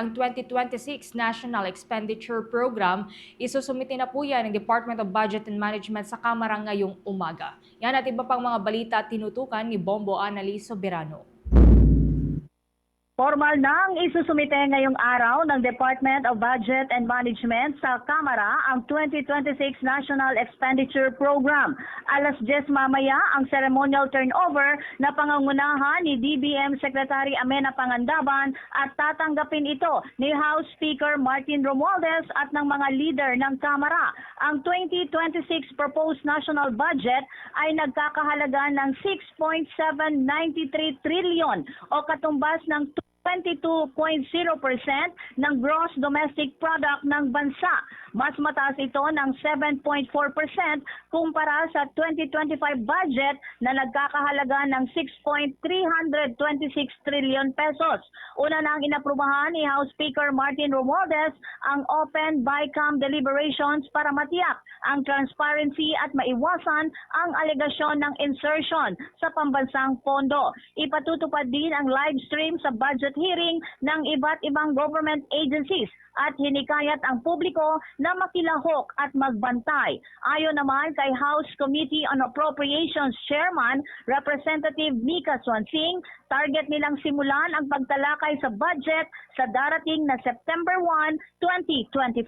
ang 2026 National Expenditure Program. Isusumite na po yan ng Department of Budget and Management sa Kamara ngayong umaga. Yan at iba pang mga balita tinutukan ni Bombo Annalise Soberano. Formal nang isusumite ngayong araw ng Department of Budget and Management sa Kamara ang 2026 National Expenditure Program. Alas 10 mamaya ang ceremonial turnover na pangangunahan ni DBM Secretary Amena Pangandaban at tatanggapin ito ni House Speaker Martin Romualdez at ng mga leader ng Kamara. Ang 2026 proposed national budget ay nagkakahalaga ng 6.793 trillion o katumbas ng 22.0% ng gross domestic product ng bansa. Mas mataas ito ng 7.4% kumpara sa 2025 budget na nagkakahalaga ng 6.326 trillion pesos. Una nang inaprubahan ni House Speaker Martin Romualdez ang open BICAM deliberations para matiyak ang transparency at maiwasan ang alegasyon ng insertion sa pambansang pondo. Ipatutupad din ang live stream sa budget hearing ng iba't ibang government agencies at hinikayat ang publiko na makilahok at magbantay. Ayon naman kay House Committee on Appropriations Chairman Representative Mika Swansing, target nilang simulan ang pagtalakay sa budget sa darating na September 1, 2025.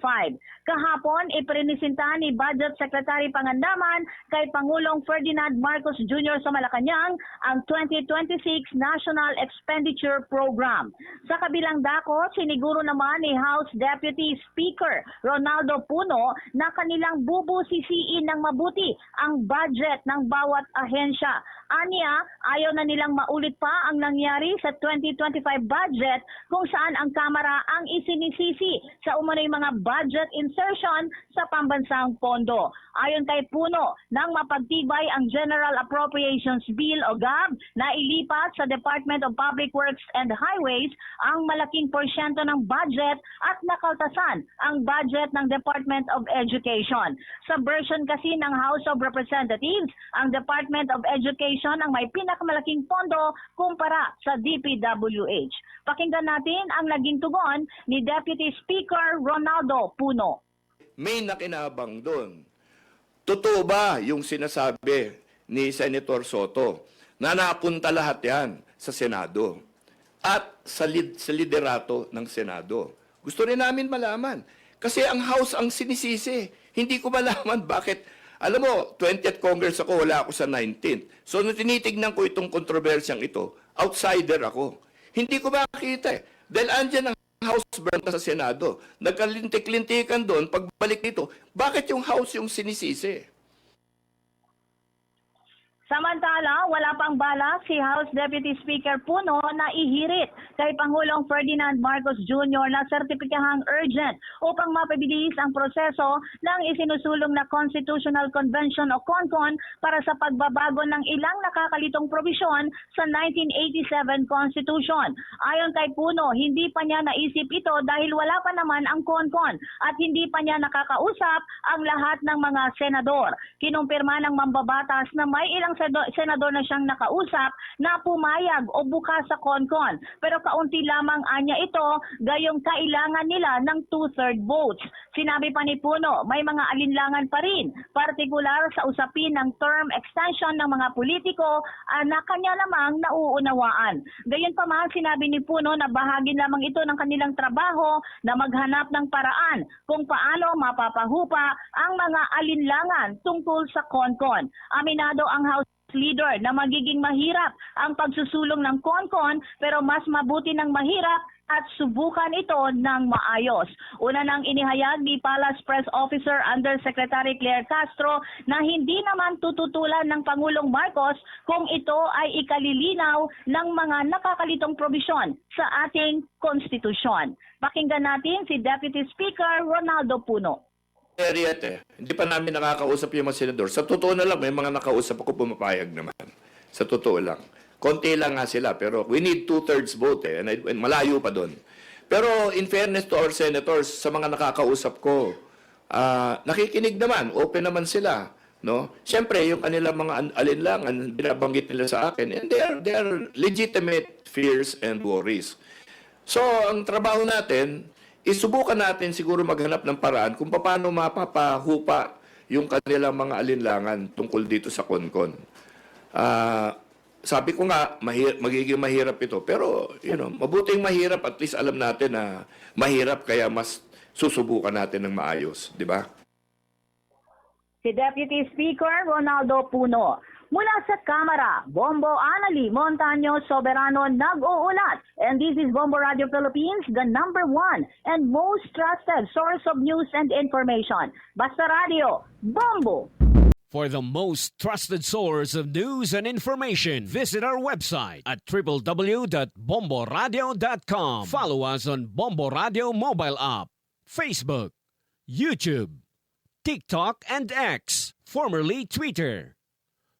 Kahapon, iprinisinta ni Budget Secretary Pangandaman kay Pangulong Ferdinand Marcos Jr. sa Malacanang ang 2026 National Expenditure Program. Sa kabilang dako, siniguro naman ni House Deputy Speaker Ronaldo Puno na kanilang bubusisiin ng mabuti ang budget ng bawat ahensya. Anya, ayaw na nilang maulit pa ang nangyari sa 2025 budget kung saan ang Kamara ang isinisisi sa umano'y mga budget insertion sa pambansang pondo. Ayon kay Puno, nang mapagtibay ang General Appropriations Bill o GAB na ilipat sa Department of Public Works and Highways ang malaking porsyento ng budget at nakaltasan ang budget ng Department of Education. Sa version kasi ng House of Representatives, ang Department of Education ang may pinakamalaking pondo kumpara sa DPWH. Pakinggan natin ang naging tugon ni Deputy Speaker Ronaldo Puno. may nakinabang doon. Totoo ba yung sinasabi ni Senator Soto na napunta lahat yan sa Senado at sa, lid, sa liderato ng Senado? Gusto rin namin malaman. Kasi ang House ang sinisisi. Hindi ko malaman bakit. Alam mo, 20th Congress ako, wala ako sa 19th. So, nung tinitignan ko itong kontrobersyang ito, outsider ako. Hindi ko makita eh. Dahil andyan ang House burn sa Senado. Nagkalintik-lintikan doon, pagbalik dito, bakit yung House yung sinisisi? Samantala, wala pang balak si House Deputy Speaker Puno na ihirit kay Pangulong Ferdinand Marcos Jr. na sertipikahang urgent upang mapabilis ang proseso ng isinusulong na Constitutional Convention o CONCON para sa pagbabago ng ilang nakakalitong probisyon sa 1987 Constitution. Ayon kay Puno, hindi pa niya naisip ito dahil wala pa naman ang CONCON at hindi pa niya nakakausap ang lahat ng mga senador. Kinumpirma ng mambabatas na may ilang senador na siyang nakausap na pumayag o bukas sa CONCON. Pero kaunti lamang anya ito, gayong kailangan nila ng two-third votes. Sinabi pa ni Puno, may mga alinlangan pa rin, partikular sa usapin ng term extension ng mga politiko ah, na kanya namang nauunawaan. Gayon pa man, sinabi ni Puno na bahagi lamang ito ng kanilang trabaho na maghanap ng paraan kung paano mapapahupa ang mga alinlangan tungkol sa CONCON. Aminado ang House leader na magiging mahirap ang pagsusulong ng CONCON pero mas mabuti ng mahirap at subukan ito ng maayos. Una nang inihayag ni Palace Press Officer Undersecretary Claire Castro na hindi naman tututulan ng Pangulong Marcos kung ito ay ikalilinaw ng mga nakakalitong probisyon sa ating konstitusyon. Pakinggan natin si Deputy Speaker Ronaldo Puno. Area eh. Hindi pa namin nakakausap yung mga senador. Sa totoo na lang, may mga nakausap ako pumapayag naman. Sa totoo lang. Konti lang nga sila, pero we need two-thirds vote eh. And, I- and malayo pa doon. Pero in fairness to our senators, sa mga nakakausap ko, ah, nakikinig naman, open naman sila. No? Siyempre, yung kanilang mga an- alinlangan, binabanggit nila sa akin, and they are, they are legitimate fears and worries. So, ang trabaho natin, isubukan natin siguro maghanap ng paraan kung paano mapapahupa yung kanilang mga alinlangan tungkol dito sa konkon. Ah, sabi ko nga, mahir- magiging mahirap ito. Pero, you know, mabuting mahirap. At least alam natin na mahirap kaya mas susubukan natin ng maayos. Di ba? Si Deputy Speaker Ronaldo Puno. Mula sa Kamara, Bombo Anali Montaño Soberano nag-uulat. And this is Bombo Radio Philippines, the number one and most trusted source of news and information. Basta Radio, Bombo! For the most trusted source of news and information, visit our website at www.bomboradio.com. Follow us on Bombo Radio mobile app, Facebook, YouTube, TikTok, and X, formerly Twitter.